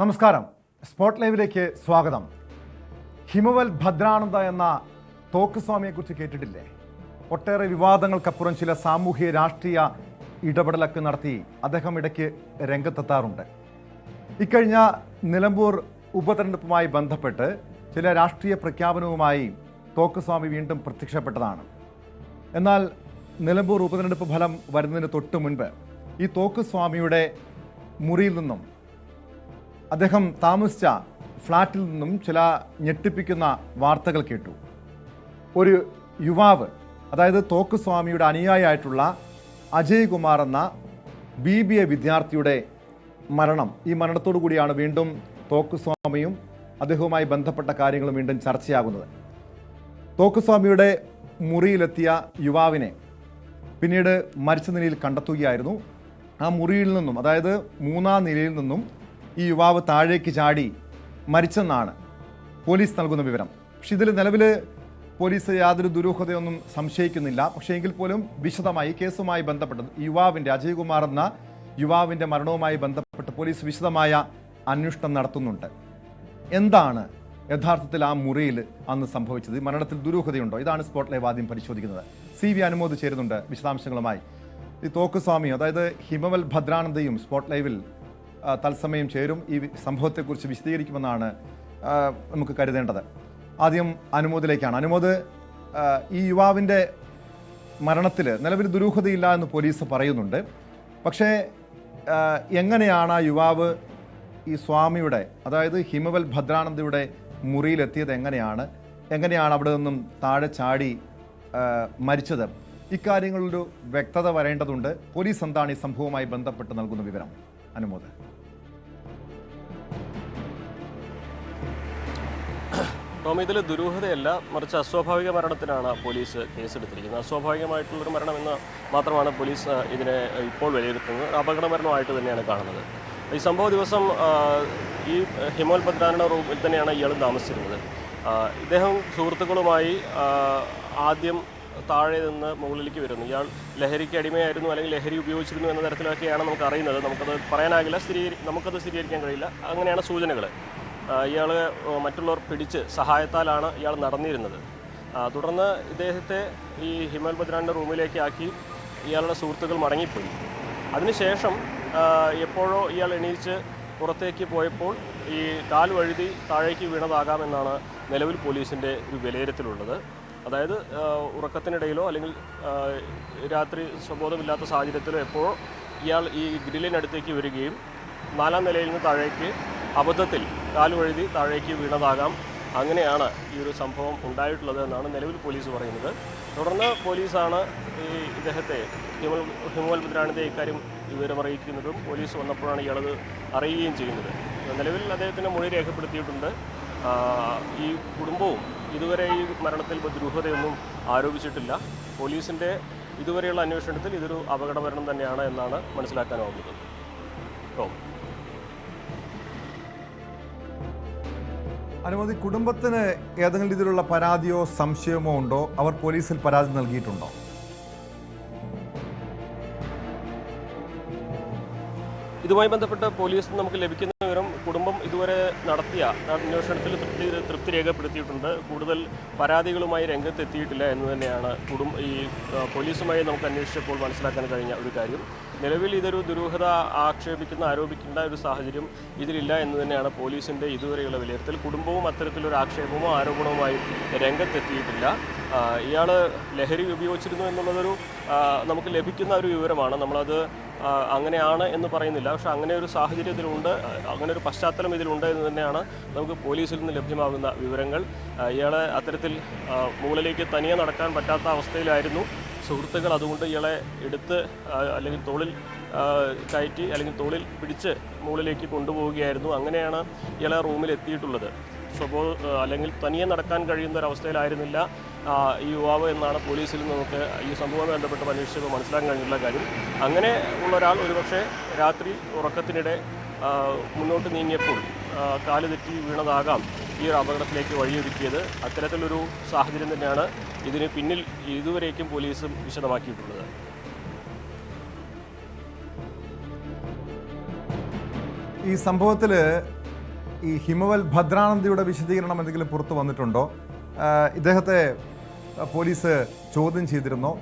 നമസ്കാരം. സ്പോട്ട് ലൈവിലേക്ക് സ്വാഗതം. ഹിമവൽ ഭദ്രാനന്ദ എന്ന തോക്ക് സ്വാമിയെക്കുറിച്ച് കേട്ടിട്ടില്ലേ? ഒട്ടേറെ വിവാദങ്ങൾക്കപ്പുറം ചില സാമൂഹ്യ രാഷ്ട്രീയ ഇടപെടലൊക്കെ നടത്തി അദ്ദേഹം ഇടയ്ക്ക് രംഗത്തെത്താറുണ്ട്. ഇക്കഴിഞ്ഞ നിലമ്പൂർ ഉപതെരഞ്ഞെടുപ്പുമായി ബന്ധപ്പെട്ട് ചില രാഷ്ട്രീയ പ്രഖ്യാപനവുമായി തോക്കുസ്വാമി വീണ്ടും പ്രത്യക്ഷപ്പെട്ടതാണ്. എന്നാൽ നിലമ്പൂർ ഉപതെരഞ്ഞെടുപ്പ് ഫലം വരുന്നതിന് തൊട്ട് മുൻപ് ഈ തോക്കുസ്വാമിയുടെ മുറിയിൽ നിന്നും അദ്ദേഹം താമസിച്ച ഫ്ളാറ്റിൽ നിന്നും ചില ഞെട്ടിപ്പിക്കുന്ന വാർത്തകൾ കേട്ടു. ഒരു യുവാവ് അതായത് തോക്ക് സ്വാമിയുടെ അനുയായിയായിട്ടുള്ള അജയ് കുമാർ എന്ന ബി ബി എ വിദ്യാർത്ഥിയുടെ മരണം. ഈ മരണത്തോടു കൂടിയാണ് വീണ്ടും തോക്ക് സ്വാമിയും അദ്ദേഹവുമായി ബന്ധപ്പെട്ട കാര്യങ്ങളും വീണ്ടും ചർച്ചയാകുന്നത്. തോക്കുസ്വാമിയുടെ മുറിയിലെത്തിയ യുവാവിനെ പിന്നീട് മരിച്ച നിലയിൽ കണ്ടെത്തുകയായിരുന്നു. ആ മുറിയിൽ നിന്നും അതായത് മൂന്നാം നിലയിൽ നിന്നും ഈ യുവാവ് താഴേക്ക് ചാടി മരിച്ചെന്നാണ് പോലീസ് നൽകുന്ന വിവരം. പക്ഷെ ഇതിൽ നിലവിൽ പോലീസ് യാതൊരു ദുരൂഹതയൊന്നും സംശയിക്കുന്നില്ല. പക്ഷേ എങ്കിൽ പോലും വിശദമായി കേസുമായി ബന്ധപ്പെട്ടത് യുവാവിന്റെ അജയ് കുമാർ എന്ന യുവാവിന്റെ മരണവുമായി ബന്ധപ്പെട്ട് പോലീസ് വിശദമായ അന്വേഷണം നടത്തുന്നുണ്ട്. എന്താണ് യഥാർത്ഥത്തിൽ ആ മുറിയിൽ അന്ന് സംഭവിച്ചത്? മരണത്തിൽ ദുരൂഹതയുണ്ടോ? ഇതാണ് സ്പോട്ട് ലൈവ് ആദ്യം പരിശോധിക്കുന്നത്. സി വി അനുമോദ് ചേരുന്നുണ്ട് വിശദാംശങ്ങളുമായി. ഈ തോക്കുസ്വാമി അതായത് ഹിമവൽ ഭദ്രാനന്ദയും സ്പോട്ട് ലൈവിൽ തത്സമയം ചേരും. ഈ സംഭവത്തെക്കുറിച്ച് വിശദീകരിക്കുമെന്നാണ് നമുക്ക് കരുതേണ്ടത്. ആദ്യം അനുമോദിലേക്കാണ്. അനുമോദ് ഈ യുവാവിന്റെ മരണത്തിൽ നിലവിൽ ദുരൂഹതയില്ല എന്ന് പോലീസ് പറയുന്നുണ്ട്. പക്ഷേ എങ്ങനെയാണ് ആ യുവാവ് ഈ സ്വാമിയുടെ അതായത് ഹിമവൽ ഭദ്രാനന്ദയുടെ മുറിയിലെത്തിയത് എങ്ങനെയാണ്? എങ്ങനെയാണ് അവിടെ നിന്നും താഴെ ചാടി മരിച്ചത്? ഇക്കാര്യങ്ങളിലൊരു വ്യക്തത വരേണ്ടതുണ്ട്. പോലീസ് എന്താണ് ഈ സംഭവവുമായി ബന്ധപ്പെട്ട് നൽകുന്ന വിവരം? അനുമോദ്. ടോമി ഇതിൽ ദുരൂഹതയല്ല. മറിച്ച് അസ്വാഭാവിക മരണത്തിനാണ് പോലീസ് കേസെടുത്തിരിക്കുന്നത്. അസ്വാഭാവികമായിട്ടുള്ളൊരു മരണമെന്ന് മാത്രമാണ് പോലീസ് ഇതിനെ ഇപ്പോൾ വിലയിരുത്തുന്നത്. അപകട മരണമായിട്ട് തന്നെയാണ് കാണുന്നത്. ഈ സംഭവ ദിവസം ഈ ഹിമോൽ പത്രാനയുടെ റൂമിൽ തന്നെയാണ് ഇയാൾ താമസിച്ചിരുന്നത്. ഇദ്ദേഹം സുഹൃത്തുക്കളുമായി ആദ്യം താഴെ നിന്ന് മുകളിലേക്ക് വരുന്നു. ഇയാൾ ലഹരിക്ക് അടിമയായിരുന്നു അല്ലെങ്കിൽ ലഹരി ഉപയോഗിച്ചിരുന്നു എന്ന തരത്തിലൊക്കെയാണ് നമുക്ക് അറിയുന്നത് നമുക്കത് പറയാനാകില്ല. സ്ഥിരീകരി നമുക്കത് സ്ഥിരീകരിക്കാൻ കഴിയില്ല. അങ്ങനെയാണ് സൂചനകൾ ഇയാൾ മറ്റുള്ളവർ പിടിച്ച് സഹായത്താലാണ് ഇയാൾ നടന്നിരുന്നത്. തുടർന്ന് ഇദ്ദേഹത്തെ ഈ ഹിമൽ ബദ്രാന്റെ റൂമിലേക്ക് ആക്കി ഇയാളുടെ സുഹൃത്തുക്കൾ മടങ്ങിപ്പോയി. അതിനുശേഷം എപ്പോഴോ ഇയാൾ എണീച്ച് പുറത്തേക്ക് പോയപ്പോൾ ഈ കാൽ വഴുതി താഴേക്ക് വീണതാകാമെന്നാണ് നിലവിൽ പോലീസിന്റെ ഒരു വിലയിരുത്തലുള്ളത്. അതായത് ഉറക്കത്തിനിടയിലോ അല്ലെങ്കിൽ രാത്രി സ്വബോധമില്ലാത്ത സാഹചര്യത്തിലോ എപ്പോഴോ ഇയാൾ ഈ ഗ്രില്ലിനടുത്തേക്ക് വരികയും നാലാം നിലയിൽ നിന്ന് താഴേക്ക് അബദ്ധത്തിൽ കാലുവഴുതി താഴേക്ക് വീണതാകാം. അങ്ങനെയാണ് ഈ ഒരു സംഭവം ഉണ്ടായിട്ടുള്ളത് എന്നാണ് നിലവിൽ പോലീസ് പറയുന്നത്. തുടർന്ന് പോലീസാണ് ഈ ഇദ്ദേഹത്തെ ഹിമൽ ഹിമോൽ ഇക്കാര്യം വിവരം അറിയിക്കുന്നതും പോലീസ് വന്നപ്പോഴാണ് ഇയാളത് അറിയുകയും ചെയ്യുന്നത്. നിലവിൽ അദ്ദേഹത്തിന്റെ മൊഴി രേഖപ്പെടുത്തിയിട്ടുണ്ട്. ഈ കുടുംബവും ഇതുവരെ ഈ മരണത്തിൽ ദുരൂഹതയൊന്നും ആരോപിച്ചിട്ടില്ല. പോലീസിന്റെ ഇതുവരെയുള്ള അന്വേഷണത്തിൽ ഇതൊരു അപകടമരണം തന്നെയാണ് എന്നാണ് മനസ്സിലാക്കാനാവുന്നത്. ടോം അനുമതി കുടുംബത്തിന് ഏതെങ്കിലും രീതിയിലുള്ള പരാതിയോ സംശയമോ ഉണ്ടോ? അവർ പോലീസിൽ പരാതി നൽകിയിട്ടുണ്ടോ? ഇതുമായി ബന്ധപ്പെട്ട് പോലീസിന് നമുക്ക് ലഭിക്കുന്ന വിവരം കുടുംബം ഇതുവരെ നടത്തിയ അന്വേഷണത്തിൽ തൃപ്തി തൃപ്തി രേഖപ്പെടുത്തിയിട്ടുണ്ട്. കൂടുതൽ പരാതികളുമായി രംഗത്തെത്തിയിട്ടില്ല എന്ന് തന്നെയാണ് കുടുംബ ഈ പോലീസുമായി നമുക്ക് അന്വേഷിച്ചപ്പോൾ മനസ്സിലാക്കാൻ കഴിഞ്ഞ ഒരു കാര്യം. നിലവിൽ ഇതൊരു ദുരൂഹത ആക്ഷേപിക്കുന്ന ആരോപിക്കേണ്ട ഒരു സാഹചര്യം ഇതിലില്ല എന്ന് തന്നെയാണ് പോലീസിന്റെ ഇതുവരെയുള്ള വിലയിരുത്തൽ. കുടുംബവും അത്തരത്തിലൊരു ആക്ഷേപമോ ആരോപണവുമായി രംഗത്തെത്തിയിട്ടില്ല. ഇയാൾ ലഹരി ഉപയോഗിച്ചിരുന്നു എന്നുള്ളതൊരു നമുക്ക് ലഭിക്കുന്ന ഒരു വിവരമാണ്. നമ്മളത് അങ്ങനെയാണ് എന്ന് പറയുന്നില്ല. പക്ഷെ അങ്ങനെ ഒരു സാഹചര്യം ഇതിലുണ്ട് അങ്ങനെ ഒരു പശ്ചാത്തലം ഇതിലുണ്ട് എന്ന് തന്നെയാണ് നമുക്ക് പോലീസിൽ നിന്ന് ലഭ്യമാകുന്ന വിവരങ്ങൾ. ഇയാളെ അത്തരത്തിൽ മുകളിലേക്ക് തനിയെ നടക്കാൻ പറ്റാത്ത അവസ്ഥയിലായിരുന്നു. സുഹൃത്തുക്കൾ അതുകൊണ്ട് ഇയാളെ എടുത്ത് അല്ലെങ്കിൽ തോളിൽ കയറ്റി അല്ലെങ്കിൽ തോളിൽ പിടിച്ച് മുകളിലേക്ക് കൊണ്ടുപോവുകയായിരുന്നു. അങ്ങനെയാണ് ഇയാളെ റൂമിൽ എത്തിയിട്ടുള്ളത്. സ്വബോ അല്ലെങ്കിൽ തനിയെ നടക്കാൻ കഴിയുന്ന ഒരവസ്ഥയിലായിരുന്നില്ല ഈ യുവാവ് എന്നാണ് പോലീസിൽ നിന്ന് നമുക്ക് ഈ സംഭവവുമായി ബന്ധപ്പെട്ട് അന്വേഷിച്ചപ്പോൾ മനസ്സിലാക്കാൻ കഴിഞ്ഞിട്ടുള്ള കാര്യം. അങ്ങനെ ഉള്ള ഒരാൾ ഒരുപക്ഷെ രാത്രി ഉറക്കത്തിനിടെ മുന്നോട്ട് നീങ്ങിയപ്പോൾ കാൽ തെറ്റി വീണതാകാം. ഈ ഒരു അപകടത്തിലേക്ക് വഴിയൊരുക്കിയത് അത്തരത്തിലൊരു സാഹചര്യം തന്നെയാണ് ഇതിന് പിന്നിൽ ഇതുവരേക്കും പോലീസും വിശദമാക്കിയിട്ടുള്ളത്. ഈ സംഭവത്തിൽ ഈ ഹിമവൽ ഭദ്രാനന്ദിയുടെ വിശദീകരണം എന്തെങ്കിലും പുറത്തു വന്നിട്ടുണ്ടോ? ഇദ്ദേഹത്തെ പോലീസ് ചോദ്യം ചെയ്തിരുന്നോ.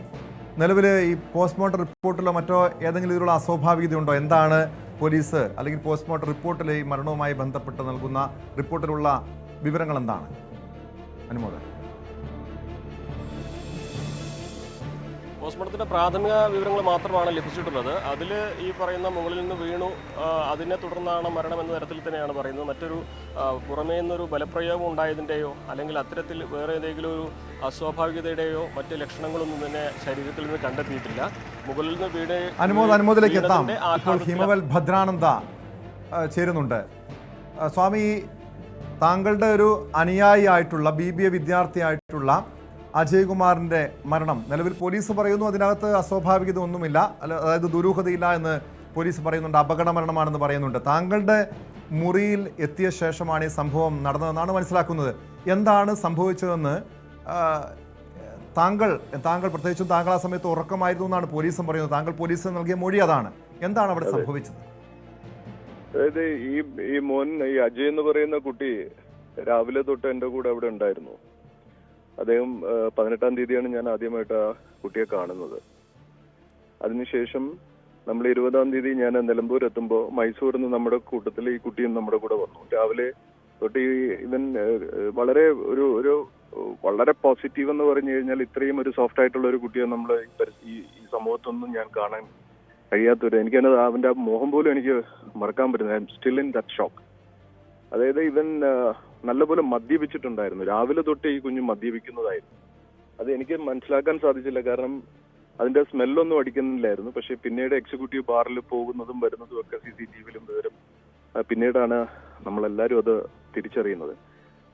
നിലവിൽ ഈ പോസ്റ്റ്മോർട്ടം റിപ്പോർട്ടിലോ മറ്റോ ഏതെങ്കിലും ഇതിലുള്ള അസ്വാഭാവികതയുണ്ടോ? എന്താണ് പോലീസ് അല്ലെങ്കിൽ പോസ്റ്റ്മോർട്ടം റിപ്പോർട്ടിൽ ഈ മരണവുമായി ബന്ധപ്പെട്ട് നൽകുന്ന റിപ്പോർട്ടിലുള്ള വിവരങ്ങൾ എന്താണ് അനുമോദൻ. പോസ്റ്റ്മോർട്ടത്തിന്റെ പ്രാഥമിക വിവരങ്ങൾ മാത്രമാണ് ലഭിച്ചിട്ടുള്ളത്. അതിൽ ഈ പറയുന്ന മുകളിൽ നിന്ന് വീണു അതിനെ തുടർന്നാണ് മരണം എന്ന തരത്തിൽ തന്നെയാണ് പറയുന്നത്. മറ്റൊരു പുറമേ നിന്നൊരു ബലപ്രയോഗം ഉണ്ടായതിന്റെയോ അല്ലെങ്കിൽ അത്തരത്തിൽ വേറെ ഏതെങ്കിലും ഒരു അസ്വാഭാവികതയുടെയോ മറ്റ് ലക്ഷണങ്ങളൊന്നും തന്നെ ശരീരത്തിൽ നിന്ന് കണ്ടെത്തിയിട്ടില്ല. മുകളിൽ നിന്ന് വീട് അനുമോദ അനുമോദിലേക്ക് എത്താം. ഹിമവൽ ഭദ്രാനന്ദ ചേരുന്നുണ്ട്. സ്വാമി താങ്കളുടെ ഒരു അനുയായി ആയിട്ടുള്ള ബി ബി എ വിദ്യാർത്ഥിയായിട്ടുള്ള അജയ് കുമാറിന്റെ മരണം. നിലവിൽ പോലീസ് പറയുന്നു അതിനകത്ത് അസ്വാഭാവികത ഒന്നുമില്ല അല്ല അതായത് ദുരൂഹതയില്ല എന്ന് പോലീസ് പറയുന്നുണ്ട്. അപകട മരണമാണെന്ന് പറയുന്നുണ്ട്. താങ്കളുടെ മുറിയിൽ എത്തിയ ശേഷമാണ് ഈ സംഭവം നടന്നതെന്നാണ് മനസ്സിലാക്കുന്നത്. എന്താണ് സംഭവിച്ചതെന്ന് താങ്കൾ താങ്കൾ പ്രത്യേകിച്ചും താങ്കൾ ആ സമയത്ത് ഉറക്കമായിരുന്നു എന്നാണ് പോലീസും പറയുന്നത്. താങ്കൾ പോലീസിന് നൽകിയ മൊഴി അതാണ്. എന്താണ് അവിടെ സംഭവിച്ചത്? അതായത് ഈ ഈ മോൻ ഈ അജയ് എന്ന് പറയുന്ന കുട്ടി രാവിലെ തൊട്ട് എന്റെ കൂടെ അവിടെ ഉണ്ടായിരുന്നു. അദ്ദേഹം പതിനെട്ടാം തീയതിയാണ് ഞാൻ ആദ്യമായിട്ട് ആ കുട്ടിയെ കാണുന്നത്. അതിനുശേഷം നമ്മൾ ഇരുപതാം തീയതി ഞാൻ നിലമ്പൂർ എത്തുമ്പോൾ മൈസൂരിൽ നിന്ന് നമ്മുടെ കൂട്ടത്തിൽ ഈ കുട്ടിയും നമ്മുടെ കൂടെ വന്നു. രാവിലെ തൊട്ട് ഈ ഇവൻ വളരെ ഒരു ഒരു വളരെ പോസിറ്റീവ് എന്ന് പറഞ്ഞു കഴിഞ്ഞാൽ ഇത്രയും ഒരു സോഫ്റ്റ് ആയിട്ടുള്ള ഒരു കുട്ടിയെ നമ്മൾ ഈ സമൂഹത്തൊന്നും ഞാൻ കാണാൻ കഴിയാത്തൊരു എനിക്കത് അവന്റെ ആ മോഹം പോലും എനിക്ക് മറക്കാൻ പറ്റുന്നത് സ്റ്റിൽ ഇൻ ദറ്റ് ഷോക്ക് അതായത് ഇവൻ നല്ലപോലെ മദ്യപിച്ചിട്ടുണ്ടായിരുന്നു. രാവിലെ തൊട്ട് ഈ കുഞ്ഞ് മദ്യപിക്കുന്നതായിരുന്നു. അത് എനിക്ക് മനസ്സിലാക്കാൻ സാധിച്ചില്ല. കാരണം അതിന്റെ സ്മെല്ലൊന്നും അടിക്കുന്നില്ലായിരുന്നു. പക്ഷെ പിന്നീട് എക്സിക്യൂട്ടീവ് ബാറിൽ പോകുന്നതും വരുന്നതും ഒക്കെ സി സി ടി വിയിലും വിവരം പിന്നീടാണ് നമ്മളെല്ലാരും അത് തിരിച്ചറിയുന്നത്.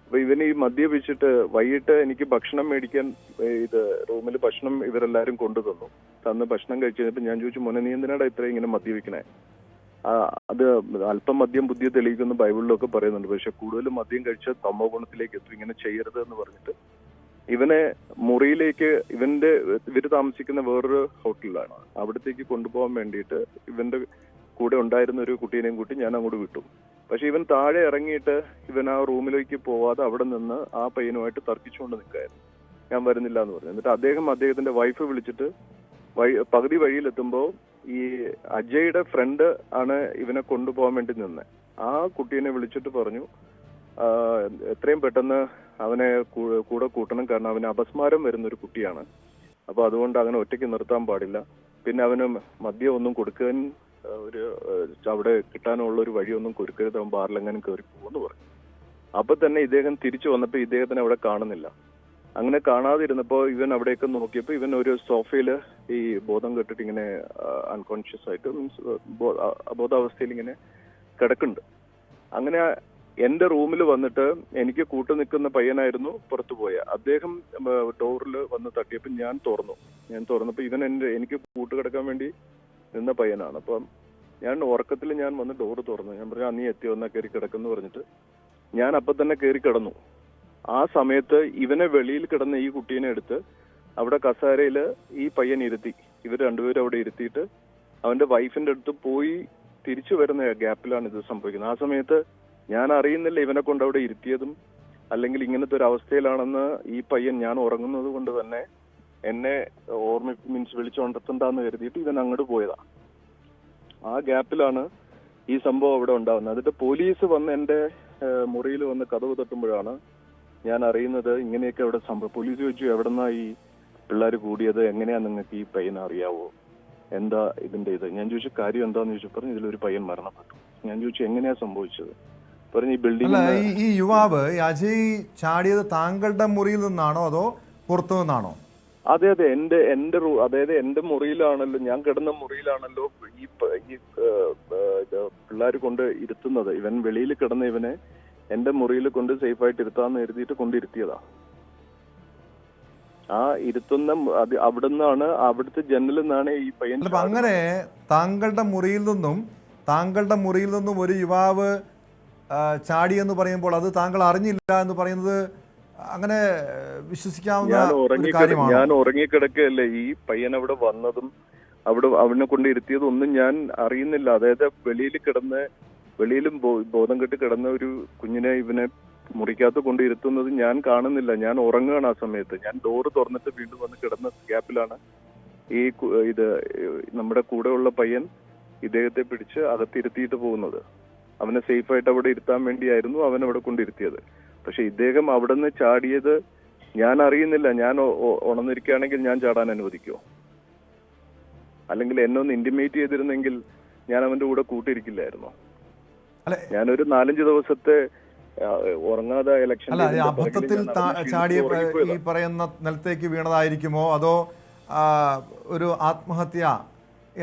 അപ്പൊ ഇവന് ഈ മദ്യപിച്ചിട്ട് വൈകിട്ട് എനിക്ക് ഭക്ഷണം മേടിക്കാൻ ഇത് റൂമിൽ ഭക്ഷണം ഇവരെല്ലാരും കൊണ്ടു തന്നു തന്ന് ഭക്ഷണം കഴിച്ചു ഞാൻ ചോദിച്ചു മോനെ നീ എന്തിനാടാ ഇത്രയും ഇങ്ങനെ മദ്യപിക്കണേ? അത് അല്പം മദ്യം ബുദ്ധി തെളിയിക്കുന്ന ബൈബിളിലൊക്കെ പറയുന്നുണ്ട്. പക്ഷെ കൂടുതൽ മദ്യം കഴിച്ച തമോ ഗുണത്തിലേക്ക് എത്തും ഇങ്ങനെ ചെയ്യരുത് എന്ന് പറഞ്ഞിട്ട്. ഇവനെ മുറിയിലേക്ക് ഇവന്റെ ഇവർ താമസിക്കുന്ന വേറൊരു ഹോട്ടലിലാണ്. അവിടത്തേക്ക് കൊണ്ടുപോകാൻ വേണ്ടിയിട്ട് ഇവന്റെ കൂടെ ഉണ്ടായിരുന്ന ഒരു കുട്ടീനെയും കൂട്ടി ഞാൻ അങ്ങോട്ട് വിട്ടു. പക്ഷെ ഇവൻ താഴെ ഇറങ്ങിയിട്ട് ഇവൻ ആ റൂമിലേക്ക് പോവാതെ അവിടെ നിന്ന് ആ പയ്യനുമായിട്ട് തർക്കിച്ചുകൊണ്ട് നിൽക്കായിരുന്നു ഞാൻ വരുന്നില്ല എന്ന് പറഞ്ഞു. എന്നിട്ട് അദ്ദേഹം അദ്ദേഹത്തിന്റെ വൈഫ് വിളിച്ചിട്ട് വഴി പകുതി വഴിയിലെത്തുമ്പോ ഈ അജയുടെ ഫ്രണ്ട് ആണ് ഇവനെ കൊണ്ടുപോകാൻ വേണ്ടി നിന്നത് ആ കുട്ടീനെ വിളിച്ചിട്ട് പറഞ്ഞു എത്രയും പെട്ടെന്ന് അവനെ കൂടെ കൂട്ടണം. കാരണം അവന് അപസ്മാരം വരുന്ന ഒരു കുട്ടിയാണ്. അപ്പൊ അതുകൊണ്ട് അങ്ങനെ ഒറ്റയ്ക്ക് നിർത്താൻ പാടില്ല. പിന്നെ അവന് മദ്യം ഒന്നും കൊടുക്കാൻ ഒരു അവിടെ കിട്ടാനുള്ള ഒരു വഴിയൊന്നും കൊടുക്കരുത് അവൻ ബാറിലെങ്ങാനും കയറി പോകുമെന്ന് പറഞ്ഞു. അപ്പൊ തന്നെ ഇദ്ദേഹം തിരിച്ചു വന്നപ്പോ ഇദ്ദേഹത്തിനെ അവിടെ കാണുന്നില്ല. അങ്ങനെ കാണാതിരുന്നപ്പോ ഇവൻ അവിടെയൊക്കെ നോക്കിയപ്പോ ഇവൻ ഒരു സോഫയിൽ ഈ ബോധം കെട്ടിട്ട് ഇങ്ങനെ അൺകോൺഷ്യസ് ആയിട്ട് മീൻസ് അബോധാവസ്ഥയിൽ ഇങ്ങനെ കിടക്കുന്നുണ്ട്. അങ്ങനെ എന്റെ റൂമിൽ വന്നിട്ട് എനിക്ക് കൂട്ടു നിൽക്കുന്ന പയ്യനായിരുന്നു പുറത്തു പോയ. അദ്ദേഹം ഡോറിൽ വന്ന് തട്ടിയപ്പോൾ ഞാൻ തുറന്നു. ഞാൻ തുറന്നപ്പോൾ ഇവൻ എന്റെ എനിക്ക് കൂട്ടുകിടക്കാൻ വേണ്ടി നിന്ന പയ്യനാണ്. അപ്പം ഞാൻ ഉറക്കത്തിൽ ഞാൻ വന്ന് ഡോറ് തുറന്നു. ഞാൻ പറഞ്ഞു "ആ, നീ എത്തി വന്നാൽ കയറി കിടക്കുന്നു പറഞ്ഞിട്ട് ഞാൻ അപ്പൊ തന്നെ കയറി കിടന്നു. ആ സമയത്ത് ഇവനെ വെളിയിൽ കിടന്ന ഈ കുട്ടീനെ എടുത്ത് അവിടെ കസാരയിൽ ഈ പയ്യൻ ഇരുത്തി. ഇവർ രണ്ടുപേരും അവിടെ ഇരുത്തിയിട്ട് അവന്റെ വൈഫിന്റെ അടുത്ത് പോയി തിരിച്ചു വരുന്ന ഗ്യാപ്പിലാണ് ഇത് സംഭവിക്കുന്നത്. ആ സമയത്ത് ഞാൻ അറിയുന്നില്ല ഇവനെ കൊണ്ട് അവിടെ ഇരുത്തിയതും അല്ലെങ്കിൽ ഇങ്ങനത്തെ ഒരു അവസ്ഥയിലാണെന്ന് ഈ പയ്യൻ ഞാൻ ഉറങ്ങുന്നത് കൊണ്ട് തന്നെ എന്നെ ഓർമ്മ മീൻസ് വിളിച്ചുണർത്തണ്ടെന്ന് കരുതിയിട്ട് ഇവൻ അങ്ങോട്ട് പോയതാ. ആ ഗ്യാപ്പിലാണ് ഈ സംഭവം അവിടെ ഉണ്ടാവുന്നത്. എന്നിട്ട് പോലീസ് വന്ന് എന്റെ മുറിയിൽ വന്ന് കഥവ് തട്ടുമ്പോഴാണ് ഞാൻ അറിയുന്നത് ഇങ്ങനെയൊക്കെ അവിടെ സംഭവം. പോലീസ് ചോദിച്ചു എവിടെന്നാ ഈ പിള്ളേർ കൂടിയത്? എങ്ങനെയാ നിങ്ങൾക്ക് ഈ പയ്യനെ അറിയാവോ? എന്താ ഇതിന്റെ ഇത്? ഞാൻ ചോദിച്ചു കാര്യം എന്താന്ന് ചോദിച്ചു. പറഞ്ഞു ഇതിലൊരു പയ്യൻ മരണപ്പെട്ടു. ഞാൻ ചോദിച്ചു എങ്ങനെയാ സംഭവിച്ചത്? പറഞ്ഞു ഈ ബിൽഡിംഗ് ഈ യുവാവ് അജയ് ചാടിയത് താങ്കളുടെ മുറിയിൽ നിന്നാണോ അതോ പുറത്തു നിന്നാണോ അതെ അതെ എന്റെ എന്റെ റൂ അതായത് എന്റെ മുറിയിലാണല്ലോ ഞാൻ കിടന്ന മുറിയിലാണല്ലോ ഈ പിള്ളേർ കൊണ്ട് ഇരുത്തുന്നത്. ഇവൻ വെളിയിൽ കിടന്ന ഇവനെ എന്റെ മുറിയിൽ കൊണ്ട് സേഫ് ആയിട്ട് ഇരുത്താന്ന് കരുതിയിട്ട് കൊണ്ടിരുത്തിയതാ ആ ഇരുത്തുന്ന അവിടുന്നാണ് അവിടുത്തെ ജനലിൽ നിന്നാണ് ഈ പയ്യൻ അങ്ങനെ താങ്കളുടെ മുറിയിൽ നിന്നും താങ്കളുടെ മുറിയിൽ നിന്നും ഒരു യുവാവ് ചാടി എന്ന് പറയുമ്പോൾ അത് താങ്കൾ അറിഞ്ഞില്ല എന്ന് പറയുന്നത് അങ്ങനെ വിശ്വസിക്കാവുന്ന ഞാൻ ഉറങ്ങിക്കിടക്കല്ലേ ഈ പയ്യൻ അവിടെ വന്നതും അവിടെ അവനെ കൊണ്ട് ഇരുത്തിയതും ഒന്നും ഞാൻ അറിയുന്നില്ല. അതായത് വെളിയിൽ കിടന്ന് വെളിയിലും ബോധം കെട്ടി കിടന്ന ഒരു കുഞ്ഞിനെ ഇവനെ മുറിക്കകത്ത് കൊണ്ടിരുത്തുന്നത് ഞാൻ കാണുന്നില്ല. ഞാൻ ഉറങ്ങുകയാണ് ആ സമയത്ത്. ഞാൻ ഡോറ് തുറന്നിട്ട് വീണ്ടും വന്ന് കിടന്ന ഗ്യാപ്പിലാണ് ഈ ഇത് നമ്മുടെ കൂടെയുള്ള പയ്യൻ ഇദ്ദേഹത്തെ പിടിച്ച് അകത്തിരുത്തിയിട്ട് പോകുന്നത്. അവനെ സേഫായിട്ട് അവിടെ ഇരുത്താൻ വേണ്ടിയായിരുന്നു അവൻ അവിടെ കൊണ്ടിരുത്തിയത് പക്ഷെ ഇദ്ദേഹം അവിടെ നിന്ന് ചാടിയത് ഞാൻ അറിയുന്നില്ല. ഞാൻ ഉണർന്നിരിക്കുകയാണെങ്കിൽ ഞാൻ ചാടാൻ അനുവദിക്കുമോ അല്ലെങ്കിൽ എന്നെ ഒന്ന് ഇന്റിമേറ്റ് ചെയ്തിരുന്നെങ്കിൽ ഞാൻ അവന്റെ കൂടെ കൂട്ടിയിരിക്കില്ലായിരുന്നു? അല്ല ഞാനൊരു നാലഞ്ച് ദിവസത്തെ ഉറങ്ങാതെ ഇലക്ഷൻ അല്ല അബദ്ധത്തിൽ ചാടിയ ഈ പറയുന്ന നിലത്തേക്ക് വീണതായിരിക്കുമോ? അതോ ഒരു ആത്മഹത്യ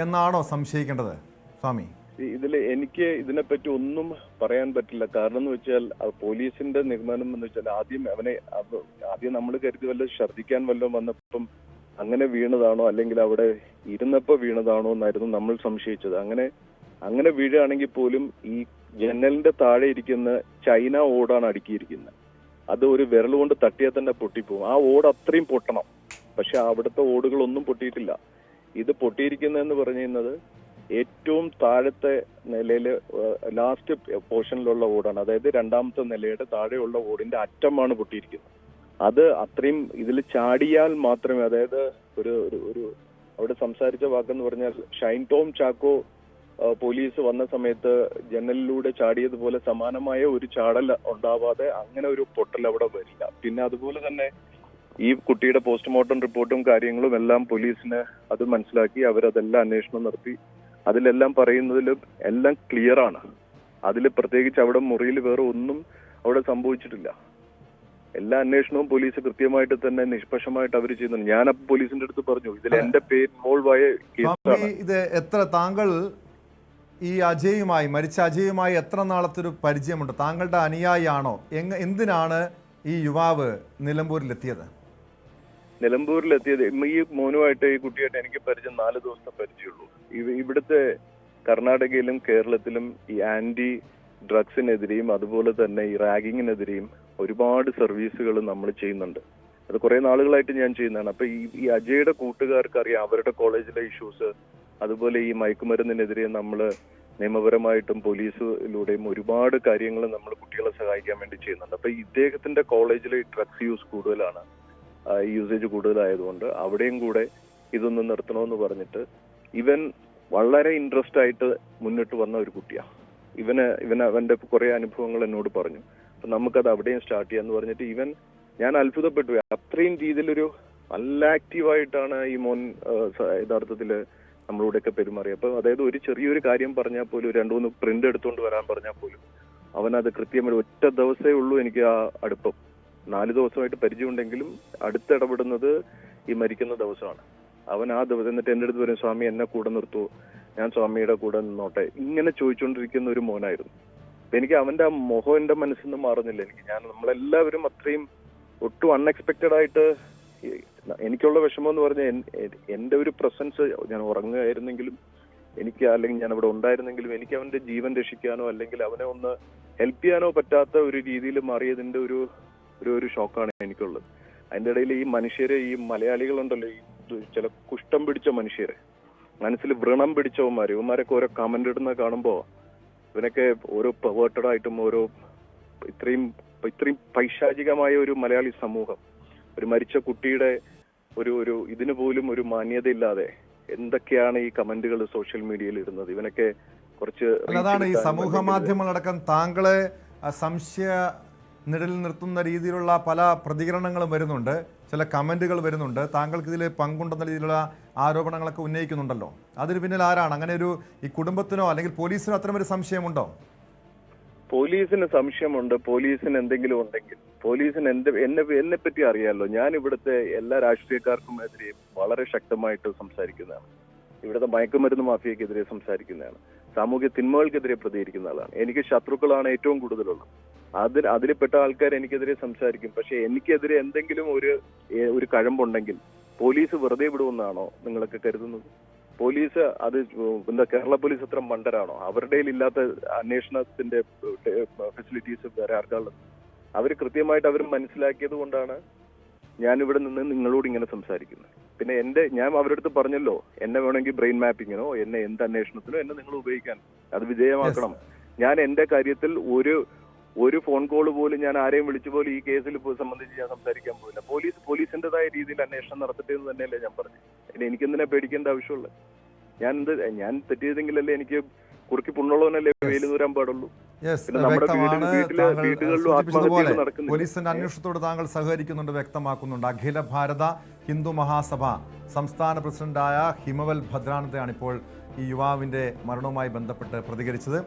എന്നാണോ സംശയിക്കേണ്ടത് സ്വാമി? ഇതിൽ എനിക്ക് ഇതിനെപ്പറ്റി ഒന്നും പറയാൻ പറ്റില്ല. കാരണം എന്ന് വെച്ചാൽ പോലീസിന്റെ നിഗമനം എന്ന് വെച്ചാൽ ആദ്യം അവനെ ആദ്യം നമ്മൾ കരുതി വല്ല ഛർദിക്കാൻ വല്ലതും വന്നപ്പം അങ്ങനെ വീണതാണോ അല്ലെങ്കിൽ അവിടെ ഇരുന്നപ്പോ വീണതാണോ എന്നായിരുന്നു നമ്മൾ സംശയിച്ചത്. അങ്ങനെ അങ്ങനെ വീഴുകയാണെങ്കിൽ പോലും ഈ ജനലിന്റെ താഴെ ഇരിക്കുന്ന ചൈന ഓടാണ് അടുക്കിയിരിക്കുന്നത്. അത് ഒരു വിരൽ കൊണ്ട് തട്ടിയാൽ തന്നെ പൊട്ടിപ്പോവും ആ ഓട് അത്രയും പൊട്ടണം. പക്ഷെ അവിടുത്തെ ഓടുകളൊന്നും പൊട്ടിയിട്ടില്ല. ഇത് പൊട്ടിയിരിക്കുന്നതെന്ന് പറഞ്ഞു കഴിഞ്ഞത് ഏറ്റവും താഴത്തെ നിലയിൽ ലാസ്റ്റ് പോർഷനിലുള്ള ഓടാണ് അതായത് രണ്ടാമത്തെ നിലയുടെ താഴെയുള്ള ഓടിന്റെ അറ്റമാണ് പൊട്ടിയിരിക്കുന്നത്. അത് അത്രയും ഇതിൽ ചാടിയാൽ മാത്രമേ അതായത് ഒരു- ഒരു അവിടെ സംസാരിച്ച വാക്കെന്ന് പറഞ്ഞാൽ ഷൈൻ ടോം ചാക്കോ പോലീസ് വന്ന സമയത്ത് ജനലിലൂടെ ചാടിയതുപോലെ സമാനമായ ഒരു ചാടൽ ഉണ്ടാവാതെ അങ്ങനെ ഒരു പൊട്ടൽ അവിടെ വരില്ല. പിന്നെ അതുപോലെ തന്നെ ഈ കുട്ടിയുടെ പോസ്റ്റ്മോർട്ടം റിപ്പോർട്ടും കാര്യങ്ങളും എല്ലാം പോലീസിന് അത് മനസ്സിലാക്കി അവരതെല്ലാം അന്വേഷണം നടത്തി. അതിലെല്ലാം പറയുന്നതിലും എല്ലാം ക്ലിയർ ആണ്. അതിൽ പ്രത്യേകിച്ച് അവിടെ മുറിയിൽ വേറെ ഒന്നും അവിടെ സംഭവിച്ചിട്ടില്ല. എല്ലാ അന്വേഷണവും പോലീസ് കൃത്യമായിട്ട് തന്നെ നിഷ്പക്ഷമായിട്ട് അവർ ചെയ്യുന്നുണ്ട്. ഞാൻ അപ്പൊ പോലീസിന്റെ അടുത്ത് പറഞ്ഞു ഇതിൽ എന്റെ പേര് ഇൻവോൾവ് ആയ കേസാണ് ഇത് എത്ര താങ്കൾ ഈ അജയുമായി മരിച്ച അജയുമായി എത്ര നാളത്തെ ഒരു പരിചയമുണ്ട്? താങ്കളുടെ അനുയായിയാണോ? എങ്ങ എന്തിനാണ് ഈ യുവാവ് നിലമ്പൂരിലെത്തിയത്? നിലമ്പൂരിലെത്തിയത് ഈ മോനുമായിട്ട് ഈ കുട്ടിയായിട്ട് എനിക്ക് പരിചയം നാല് ദിവസത്തെ പരിചയമുള്ളൂ. ഇവ- ഇവിടുത്തെ കർണാടകയിലും കേരളത്തിലും ഈ ആന്റി ഡ്രഗ്സിനെതിരെയും അതുപോലെ തന്നെ ഈ റാഗിങ്ങിനെതിരെയും ഒരുപാട് സർവീസുകൾ നമ്മൾ ചെയ്യുന്നുണ്ട്. അത് കുറെ നാളുകളായിട്ട് ഞാൻ ചെയ്യുന്നതാണ്. അപ്പൊ ഈ ഈ അജയുടെ കൂട്ടുകാർക്ക് അറിയാം അവരുടെ കോളേജിലെ ഇഷ്യൂസ് അതുപോലെ ഈ മയക്കുമരുന്നിനെതിരെ നമ്മൾ നിയമപരമായിട്ടും പോലീസിലൂടെയും ഒരുപാട് കാര്യങ്ങൾ നമ്മൾ കുട്ടികളെ സഹായിക്കാൻ വേണ്ടി ചെയ്യുന്നുണ്ട്. അപ്പൊ ഇദ്ദേഹത്തിന്റെ കോളേജിലെ ഡ്രഗ്സ് യൂസ് കൂടുതലാണ്. യൂസേജ് കൂടുതലായതുകൊണ്ട് അവിടെയും കൂടെ ഇതൊന്ന് നിർത്തണമെന്ന് പറഞ്ഞിട്ട് ഇവൻ വളരെ ഇൻട്രസ്റ്റ് ആയിട്ട് മുന്നിട്ട് വന്ന ഒരു കുട്ടിയാ. ഇവന് ഇവൻ അവന്റെ കുറെ അനുഭവങ്ങൾ എന്നോട് പറഞ്ഞു. അപ്പൊ നമുക്കത് അവിടെയും സ്റ്റാർട്ട് ചെയ്യാന്ന് പറഞ്ഞിട്ട് ഇവൻ ഞാൻ അത്ഭുതപ്പെട്ടു. അത്രയും രീതിയിലൊരു നല്ല ആക്റ്റീവായിട്ടാണ് ഈ മോൻ യഥാർത്ഥത്തിൽ നമ്മളോടൊക്കെ പെരുമാറി അപ്പൊ അതായത് ഒരു ചെറിയൊരു കാര്യം പറഞ്ഞാൽ പോലും രണ്ടു മൂന്ന് പ്രിന്റ് എടുത്തുകൊണ്ട് വരാൻ പറഞ്ഞാൽ പോലും അവനത് കൃത്യമായി ഒറ്റ ദിവസമേ ഉള്ളൂ എനിക്ക് ആ അടുപ്പം. നാല് ദിവസമായിട്ട് പരിചയമുണ്ടെങ്കിലും അടുത്തിടപെടുന്നത് ഈ മരിക്കുന്ന ദിവസമാണ്. അവൻ ആ ദിവസം എന്നിട്ട് എന്റെ അടുത്ത് വരും സ്വാമി എന്നെ കൂടെ നിർത്തൂ. ഞാൻ സ്വാമിയുടെ കൂടെ നിന്നോട്ടെ. ഇങ്ങനെ ചോദിച്ചുകൊണ്ടിരിക്കുന്ന ഒരു മോനായിരുന്നു. എനിക്ക് അവന്റെ ആ മുഖം എന്റെ മനസ്സിൽ നിന്ന് മാറുന്നില്ല. എനിക്ക് ഞാൻ നമ്മളെല്ലാവരും അത്രയും ഒട്ടും അൺഎക്സ്പെക്റ്റഡ് ആയിട്ട് എനിക്കുള്ള വിഷമം എന്ന് പറഞ്ഞാൽ എന്റെ ഒരു പ്രസൻസ് ഞാൻ ഉറങ്ങുകയായിരുന്നെങ്കിലും എനിക്ക് അല്ലെങ്കിൽ ഞാൻ അവിടെ ഉണ്ടായിരുന്നെങ്കിലും എനിക്ക് അവന്റെ ജീവൻ രക്ഷിക്കാനോ അല്ലെങ്കിൽ അവനെ ഒന്ന് ഹെൽപ്പ് ചെയ്യാനോ പറ്റാത്ത ഒരു രീതിയിൽ മാറിയതിന്റെ ഒരു ഒരു ഒരു ഷോക്കാണ് എനിക്കുള്ളത്. അതിന്റെ ഇടയിൽ ഈ മനുഷ്യരെ ഈ മലയാളികളുണ്ടല്ലോ ഈ ചില കുഷ്ഠം പിടിച്ച മനുഷ്യരെ. മനസ്സിൽ വ്രണം പിടിച്ചവന്മാർ ഇവന്മാരൊക്കെ ഓരോ കമന്റ് ഇടുന്ന കാണുമ്പോ ഇവനൊക്കെ ഓരോ പെവേർട്ടഡ് ആയിട്ടും ഓരോ ഇത്രയും ഇത്രയും പൈശാചികമായ ഒരു മലയാളി സമൂഹം ഒരു മരിച്ച കുട്ടിയുടെ ഒരു ഒരു ഇതിന് പോലും ഒരു മാന്യതയില്ലാതെ എന്തൊക്കെയാണ് ഈ കമന്റുകൾ സോഷ്യൽ മീഡിയയിൽ ഇടുന്നത്? ഇവനൊക്കെ കുറച്ച് അതാണ് ഈ സമൂഹ മാധ്യമങ്ങളടക്കം താങ്കളെ സംശയ നിഴലിൽ നിർത്തുന്ന രീതിയിലുള്ള പല പ്രതികരണങ്ങളും വരുന്നുണ്ട്. ചില കമന്റുകൾ വരുന്നുണ്ട്. താങ്കൾക്ക് ഇതിൽ പങ്കുണ്ടെന്ന രീതിയിലുള്ള ആരോപണങ്ങളൊക്കെ ഉന്നയിക്കുന്നുണ്ടല്ലോ. അതിന് പിന്നിൽ ആരാണ്? അങ്ങനെ ഒരു ഈ കുടുംബത്തിനോ അല്ലെങ്കിൽ പോലീസിനോ അത്തരമൊരു സംശയമുണ്ടോ? പോലീസിന് സംശയമുണ്ട്. പോലീസിന് എന്തെങ്കിലും ഉണ്ടെങ്കിൽ. പോലീസിന് എന്ത് എന്നെ എന്നെ പറ്റി അറിയാമല്ലോ ഞാൻ ഇവിടുത്തെ എല്ലാ രാഷ്ട്രീയക്കാർക്കും എതിരെ വളരെ ശക്തമായിട്ട് സംസാരിക്കുന്നതാണ്. ഇവിടുത്തെ മയക്കുമരുന്ന് മാഫിയക്കെതിരെ സംസാരിക്കുന്നതാണ്. സാമൂഹ്യ തിന്മകൾക്കെതിരെ പ്രതികരിക്കുന്ന ആളാണ്. എനിക്ക് ശത്രുക്കളാണ് ഏറ്റവും കൂടുതലുള്ളത്. അതിൽ അതിൽപ്പെട്ട ആൾക്കാർ എനിക്കെതിരെ സംസാരിക്കും. പക്ഷെ എനിക്കെതിരെ എന്തെങ്കിലും ഒരു ഒരു കഴമ്പുണ്ടെങ്കിൽ പോലീസ് വെറുതെ വിടുമെന്നാണോ നിങ്ങളൊക്കെ കരുതുന്നത്? പോലീസ് അത് എന്താ കേരള പോലീസ് അത്ര മണ്ടരാണോ? അവരുടെ ഇല്ലാത്ത അന്വേഷണത്തിന്റെ ഫെസിലിറ്റീസ് വേറെ ആർക്കാളും അവർ കൃത്യമായിട്ട് അവർ മനസ്സിലാക്കിയത് കൊണ്ടാണ് ഞാൻ ഇവിടെ നിന്ന് നിങ്ങളോട് ഇങ്ങനെ സംസാരിക്കുന്നത്. പിന്നെ എന്റെ ഞാൻ അവരുടെ അടുത്ത് പറഞ്ഞല്ലോ എന്നെ വേണമെങ്കിൽ ബ്രെയിൻ മാപ്പിങ്ങിനോ എന്നെ എന്ത് അന്വേഷണത്തിനോ എന്നെ നിങ്ങൾ ഉപയോഗിക്കാൻ. അത് വിജയമാക്കണം ഞാൻ എന്റെ കാര്യത്തിൽ ഒരു ഒരു ഫോൺ കോൾ പോലും ഞാൻ ആരെയും വിളിച്ചു പോലും ഈ കേസിൽ സംബന്ധിച്ച് ഞാൻ സംസാരിക്കാൻ പോയില്ല പോലീസ് പോലീസിന്റേതായ രീതിയിൽ അന്വേഷണം നടത്തട്ടെ എന്ന് തന്നെയല്ലേ ഞാൻ പറഞ്ഞു ഇനി എനിക്കെന്തിനാ പേടിക്കേണ്ട ആവശ്യമുള്ളത് ഞാൻ എന്ത് ഞാൻ തെറ്റ് ചെയ്തെങ്കിലല്ലേ എനിക്ക് കുറുക്കി പുണ്ണുള്ളവനല്ലേ വെയിൽ നൂരാൻ പാടുള്ളൂ. പോലീസിന്റെ അന്വേഷണത്തോട് താങ്കൾ സഹകരിക്കുന്നുണ്ട് വ്യക്തമാക്കുന്നുണ്ട്. അഖില ഭാരത ഹിന്ദു മഹാസഭ സംസ്ഥാന പ്രസിഡന്റായ ഹിമവൽ ഭദ്രാനന്ദയാണ് ഇപ്പോൾ ഈ യുവാവിന്റെ മരണവുമായി ബന്ധപ്പെട്ട് പ്രതികരിച്ചത്.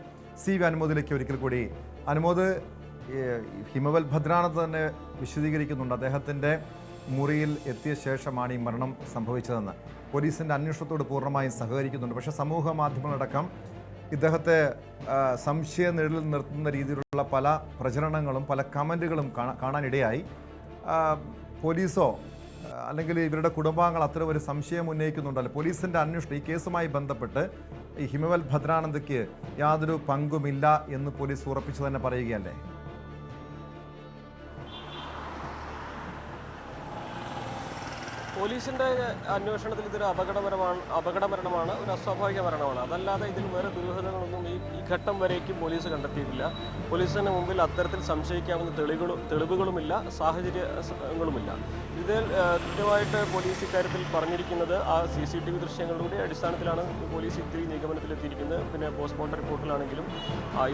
സി വി അനുമോദിലേക്ക് ഒരിക്കൽ കൂടി. അനുമോദ് ഹിമവൽ ഭദ്രാനത്ത് തന്നെ വിശദീകരിക്കുന്നുണ്ട്. അദ്ദേഹത്തിന്റെ മുറിയിൽ എത്തിയ ശേഷമാണ് ഈ മരണം സംഭവിച്ചതെന്ന്. പോലീസിന്റെ അന്വേഷണത്തോട് പൂർണമായും സഹകരിക്കുന്നുണ്ട്. പക്ഷേ സമൂഹ മാധ്യമങ്ങളടക്കം ഇദ്ദേഹത്തെ സംശയ നിഴലിൽ നിർത്തുന്ന രീതിയിലുള്ള പല പ്രചരണങ്ങളും പല കമന്റുകളും കാണാനിടയായി. പോലീസോ അല്ലെങ്കിൽ ഇവരുടെ കുടുംബാംഗങ്ങൾ അത്ര ഒരു സംശയം ഉന്നയിക്കുന്നുണ്ടല്ലോ. പോലീസിന്റെ അന്വേഷണം ഈ കേസുമായി ബന്ധപ്പെട്ട് ഈ ഹിമവൽ ഭദ്രാനന്ദയ്ക്ക് യാതൊരു പങ്കുമില്ല എന്ന് പോലീസ് ഉറപ്പിച്ചു തന്നെ പറയുകയല്ലേ? പോലീസിന്റെ അന്വേഷണത്തിൽ ഇതൊരു അപകട മരണമാണ് ഒരു അസ്വാഭാവിക മരണമാണ്. അതല്ലാതെ ഇതിൽ വേറെ ദുരൂഹതകളൊന്നും ഈ ഈ ഘട്ടം വരേക്കും പോലീസ് കണ്ടെത്തിയിട്ടില്ല. പോലീസിന് മുമ്പിൽ അത്തരത്തിൽ സംശയിക്കാവുന്ന തെളിവുകളും തെളിവുകളുമില്ല സാഹചര്യങ്ങളുമില്ല. ഇതിൽ കൃത്യമായിട്ട് പോലീസ് ഇക്കാര്യത്തിൽ പറഞ്ഞിരിക്കുന്നത് ആ സി സി ടി വി ദൃശ്യങ്ങളുടെ അടിസ്ഥാനത്തിലാണ് പോലീസ് ഇത്തിരി നിഗമനത്തിലെത്തിയിരിക്കുന്നത്. പിന്നെ പോസ്റ്റ്മോർട്ടം റിപ്പോർട്ടിലാണെങ്കിലും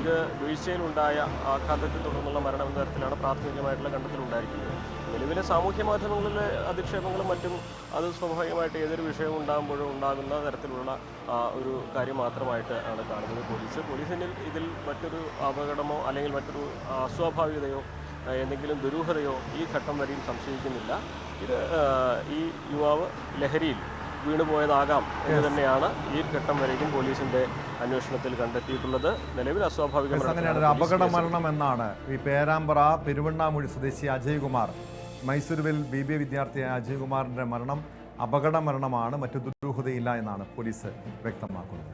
ഇത് വീഴ്ചയിലുണ്ടായ ആഘാതത്തെ തുടർന്നുള്ള മരണം എന്ന തരത്തിലാണ് പ്രാഥമികമായിട്ടുള്ള കണ്ടെത്തലുണ്ടായിരിക്കുന്നത്. നിലവിലെ സാമൂഹ്യ മാധ്യമങ്ങളിലെ അധിക്ഷേപങ്ങളും മറ്റും അത് സ്വാഭാവികമായിട്ട് ഏതൊരു വിഷയം ഉണ്ടാകുമ്പോഴും ഉണ്ടാകുന്ന തരത്തിലുള്ള ഒരു കാര്യം മാത്രമായിട്ട് ആണ് കാണുന്നത് പോലീസ്. പോലീസിന് ഇതിൽ മറ്റൊരു അപകടമോ അല്ലെങ്കിൽ മറ്റൊരു അസ്വാഭാവികതയോ എന്തെങ്കിലും ദുരൂഹതയോ ഈ ഘട്ടം വരെയും സംശയിക്കുന്നില്ല. ഇത് ഈ യുവാവ് ലഹരിയിൽ വീണുപോയതാകാം എന്ന് തന്നെയാണ് ഈ ഘട്ടം വരെയും പോലീസിന്റെ അന്വേഷണത്തിൽ കണ്ടെത്തിയിട്ടുള്ളത്. നിലവിൽ അസ്വാഭാവിക അപകട മരണം എന്നാണ് ഈ പേരാമ്പ്ര പെരുവണ്ണാമൂഴി സ്വദേശി അജയ്കുമാർ. മൈസൂരുവിൽ ബി ബി എ വിദ്യാർത്ഥിയായ അജയ്കുമാറിന്റെ മരണം അപകട മരണമാണ് മറ്റു ദുരൂഹതയില്ല എന്നാണ് പോലീസ് വ്യക്തമാക്കുന്നത്.